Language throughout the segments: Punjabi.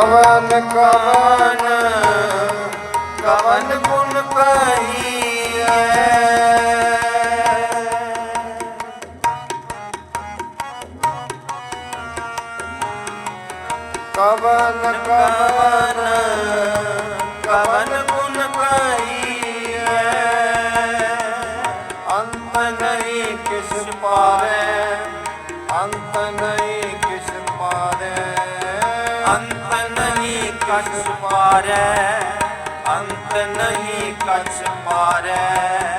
ਕਵਨ ਕਵਨ ਕਵਨ ਪੁਨ ਪੈ ਕਛ ਮਾਰੈ ਅੰਤ ਨਹੀਂ ਕਛ ਮਾਰੈ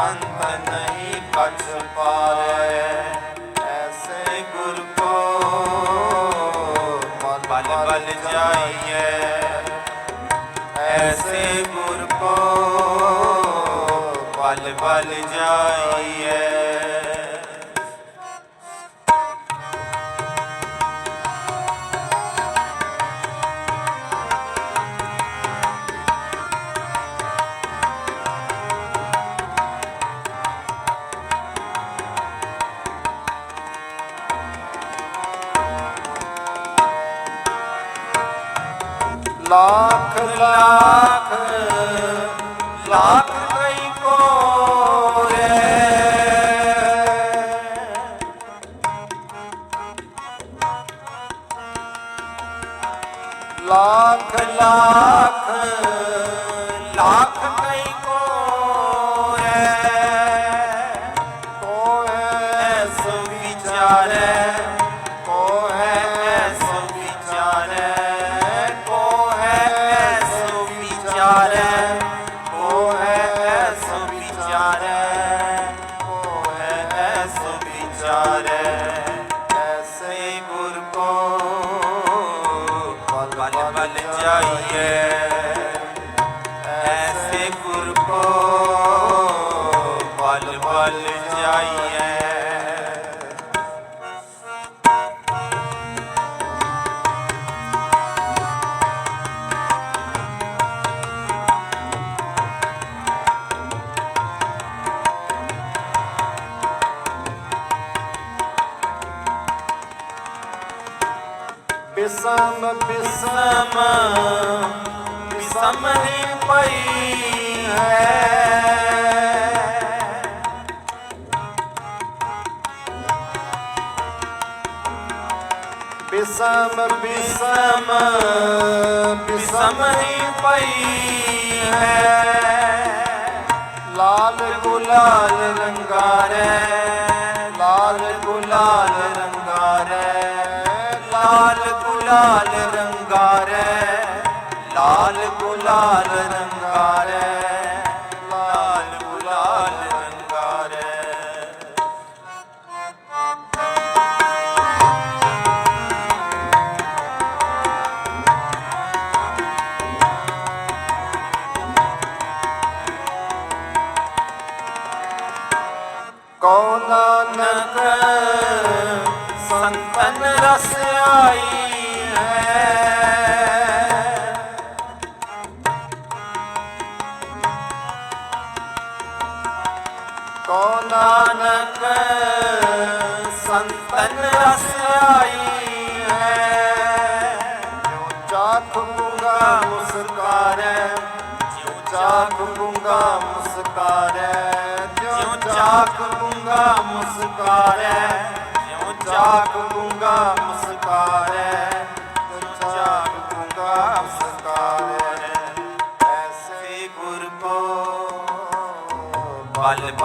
ਅੰਤ ਨਹੀਂ ਕਛ ਪਾਰੈ ਐਸੇ ਗੁਰ ਕੋ ਬਲ ਬਲ ਜਾਈਏ ਵੱਲ ਵੱਲ ਜਾਈਏ। ਬਿਸਮ ਬਿਸਮ ਬਿਸਮ ਪਈ ਹੈ। ਬਿਸਮ ਬਿਸਮ ਬਿਸਮ ਹੀ ਪਈ ਹੈ।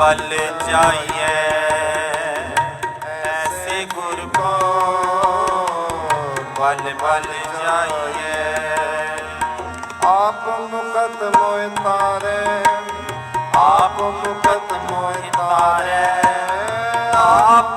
ਵੱਲ ਜਾਈਏ ਐਸੇ ਗੁਰ ਕੋ ਵੱਲ ਵੱਲ ਜਾਈਏ ਆਪ ਮੁਕਤ ਮੋਇ ਤਾਰੇ, ਆਪ ਮੁਕਤ ਮੋਇ ਤਾਰੇ। ਆਪ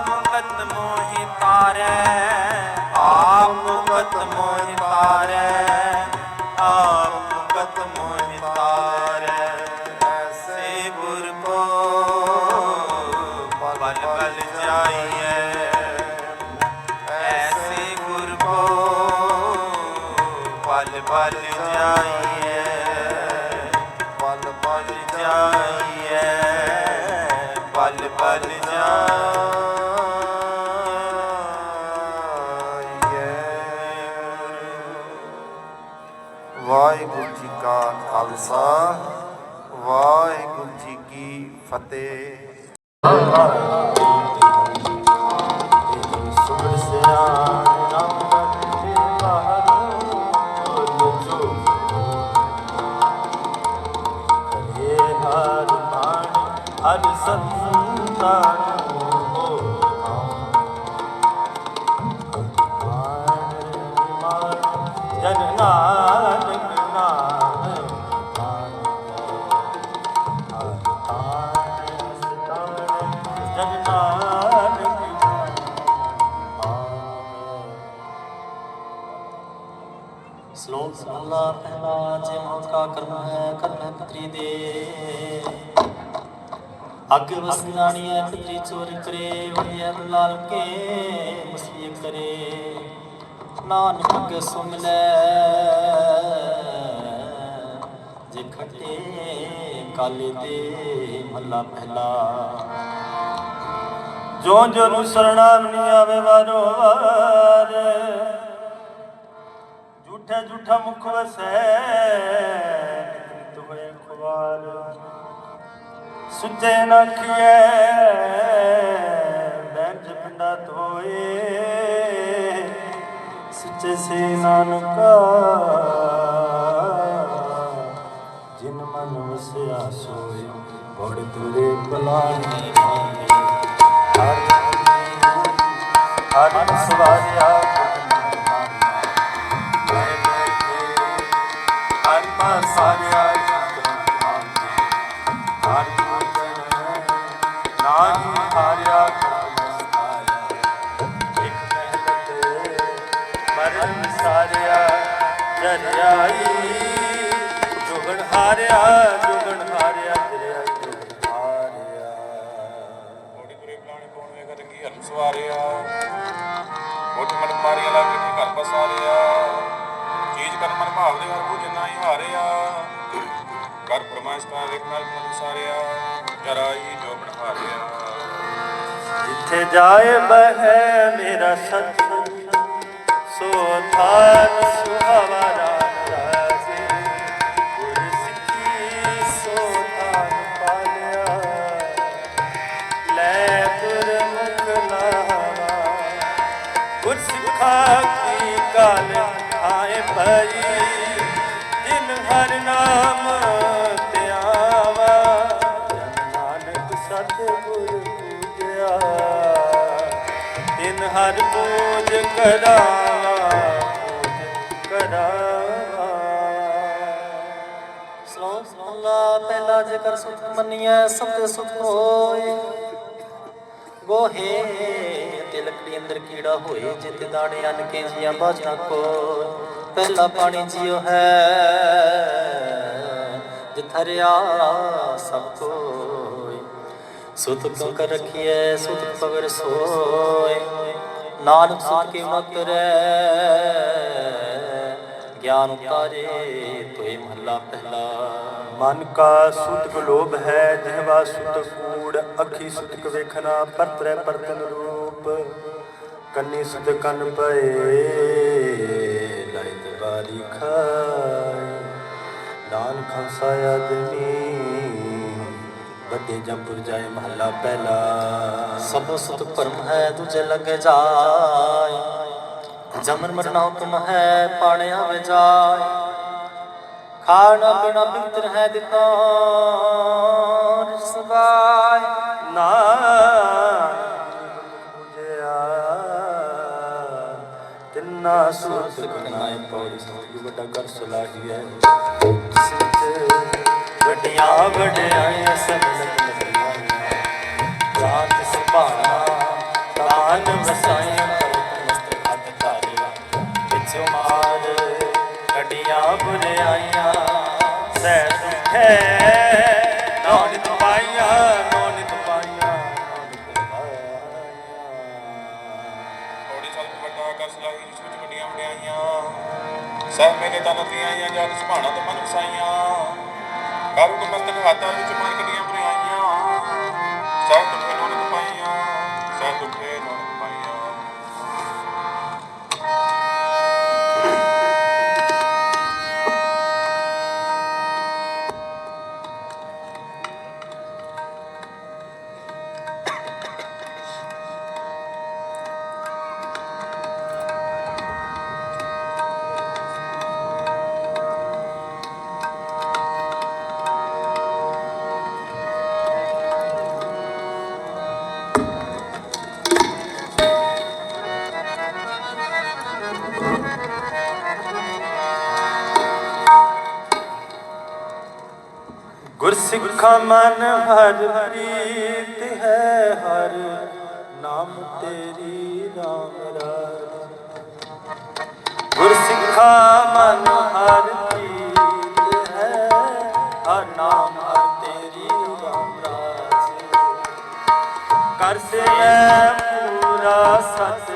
ਹਰ ਸੰਤਾਨ ਅੱਗੇ ਵਸਨਾਣੀ ਹੈ ਪੁੱਤਰੀ ਚੋਰੀ ਕਰੇ ਵੜਿਆ ਲਾਲ ਕੇ ਮਸੀਹ ਕਰੇ। ਨਾਨਕ ਅੱਗੇ ਸੁਣ ਲੈ, ਜੇ ਖੱਟੇ ਕਾਲੇ ਦੇ ਮਹਲਾ ਪਹਿਲਾ। ਜੋ ਜੋ ਨੂੰ ਸਰਣਾਮ ਨੀ ਆਵੇ ਵਾਰੋ ਵਾਰ ਝੂਠੇ ਝੂਠਾ ਸੁਜੇ ਨਾ ਖੀਏ ਬੈਠ ਪਿੰਡਾ ਧੋਏ। ਸੱਚੇ ਸੇ ਨਾਨਕਾ, ਜਿਨ ਮਨ ਵਸਿਆ ਸੋਏ ਬੜ ਤੁਰੇ ਬਲਾਣੀ ਹਰ ਸਵਾਰਿਆ ਮੈਂ ਬੈਠੇ ਜਨ ਆਈ। ਜੁਗਣ ਹਾਰਿਆ ਜੁਗਣ ਹਾਰਿਆ ਤੇਰੇ ਜੁਗਣ ਹਾਰਿਆ। ਕੋੜੀ ਗੁਰੇ ਪਲਾਣੇ ਕੋਣ ਵੇਗਾ ਤੇ ਕੀ ਹਰਨ ਸਵਾਰਿਆ। ਉੱਠ ਮਨ ਮਾਰੀਆ ਲਾ ਕੇ ਘਰ ਬਸਾਰਿਆ ਚੀਜ਼ ਕਰ ਮਨ ਭਾਵਦੇ ਹਰ ਕੋ ਜਿੰਨਾ ਹੀ ਹਾਰਿਆ। ਕਰ ਫਰਮਾਇਸ਼ ਕਾ ਵੇਖ ਨਾਲ ਮਨ ਸਾਰਿਆ ਜਰਾਈ ਜੋ ਬਣ ਹਾਰਿਆ। ਜਿੱਥੇ ਜਾਏ ਬਹਿ ਮੇਰਾ ਸਤ ਥਾਨ ਸੁਹਾਵਾ ਰਾਮ ਰਾਜੇ ਗੁਰ ਸਿੱਖੀ ਸੋ ਥਾਨ ਪਾਲਿਆ ਲੈ ਗੁਰਮੁਖ ਲਾਵਾ ਗੁਰ ਸਿੱਖਾ ਕੀ ਕਾਲ ਆਏ ਭਈ ਜਿਨ ਹਰ ਨਾਮ ਧਿਆਵਾ ਜਨ ਨਾਨਕ ਸਤਿਗੁਰ ਪੂਜਿਆ ਤਿਨ ਹਰ ਪੂਜ ਕਰਾਵਾ ਪੂਜ ਕਰਾਵਾ ਪਹਿਲਾ ਜੇਕਰ ਸੁਖ ਮੰਨੀਐ ਸਭ ਤੇ ਸੁਖ ਹੋਏ। ਗੋਹੇ ਤੇ ਲੱਕੜੀ ਅੰਦਰ ਕੀੜਾ ਹੋਏ, ਜਿਤ ਦਾਣੇ ਅੰਨ ਕੇ ਜੀਆਂ ਬਾਜਣਾ ਕੋ ਪਹਿਲਾ ਪਾਣੀ ਜੀਉ ਹੈ, ਜਿਥਰਿਆ ਸਭ ਕੋਇ ਸੁਤ ਕਿਉ ਕਰ ਰਖੀਐ, ਸੁਤ ਪਵਰ ਸੋਏ। ਨਾਨਕ ਸੁਤ ਕੀ ਮਤਰੈ, ਗਿਆਨ ਉਤਾਰੇ, ਤੋਏ ਮਹੱਲਾ ਪਹਿਲਾ। ਮਨ ਕਾ ਸੁਤਕ ਲੋਭ ਹੈ ਜਿਹਵਾ ਸੁਤਕ ਕੂੜ, ਅੱਖੀ ਸੁਤਕ ਵੇਖਣਾ, ਪਰਤਰੇ ਪਰਤਨ ਰੂਪ। ਕੰਨੀ ਸੁਤ ਕੰਨ ਪਏ ਲਾਇਤ ਬਾਰੀ ਖਾਏ। ਨਾਨ ਖੰਸਾ ਆਦਮੀ ਬੱਦੇ ਜੰਪੁਰ ਜਾਏ ਮਹੱਲਾ ਪਹਿਲਾ। ਸਭ ਸੁਤ ਭਰਮ ਹੈ ਦੂਜੇ ਲੱਗੇ ਜਾਏ। ਜਮਨ ਮਰਨਾ ਹੁਕਮ ਹੈ ਪਾਣਿਆ ਆਵੇ ਜਾਏ। ਖਾਣਾ ਪੀਣਾ ਬਿੰਤਰ ਹੈ ਦਿੱਤਾ ਸਬਾਏ ਨਾਨਕ ਤਿੰਨਾ ਸੁਤ ਕਨਾਏ ਪੌੜੀ ਸੋਈ ਵੱਡਾ ਕਰ ਸੁਲਾਹੀ ਹੈ। ਸਿੱਧ ਵੱਡੀਆਂ ਵਡਿਆਈਆਂ ਸਭ ਲਗੀਆਂ ਰਾਤ ਸੁਭਾਣਾ ਤਾਨ ਵਸਾਈਆਂ ਮਸਤ ਹੱਥ ਧਾਰਿਆ ਪਿਛੋ ਮਾਰ ਕੱਢੀਆਂ ਬੁਰਿਆਈਆਂ ਸਹਿ ਦੁਖੇ ਨੌਨ ਤੁਮਾਈਆਂ ਨੌਨ ਤੁਮਾਈਆਂ ਨੌਨ ਸਭ ਵੱਡਾ ਕਰ ਸਲਾਹੀ ਜਿਸ ਵਿੱਚ ਵੱਡੀਆਂ ਵਡਿਆਈਆਂ ਸਭ ਮੇਲੇ ਤਨ ਦੀਆਂ ਆਈਆਂ ਜਦ ਸੁਭਾਣਾ ਤੇ ਮਨ ਵਸਾਈਆਂ ਕਰੂ ਮਸਤਕ ਹਾਥਾਂ ਵਿੱਚ ਮਾਰ ਕੱਢੀਆਂ ਬੁਰਾਈਆਂ ਸਭ ਦੁੱਖੇ ਨੋਨ ਪਾਈਆਂ ਸਭ ਦੁੱਖੇ ਗੁਰਸਿੱਖਾ ਮਨ ਹਰ ਪ੍ਰੀਤ ਹੈ, ਹਰ ਨਾਮ ਤੇਰੀ ਰਾਮ ਰਾਜ। ਗੁਰਸਿੱਖਾ ਮਨ ਹਰ ਪ੍ਰੀਤ ਹੈ, ਹਰ ਨਾਮ ਤੇਰੀ ਰਾਮ ਰਾਜ। ਕਰ ਸੇ ਪੂਰਾ ਸਤ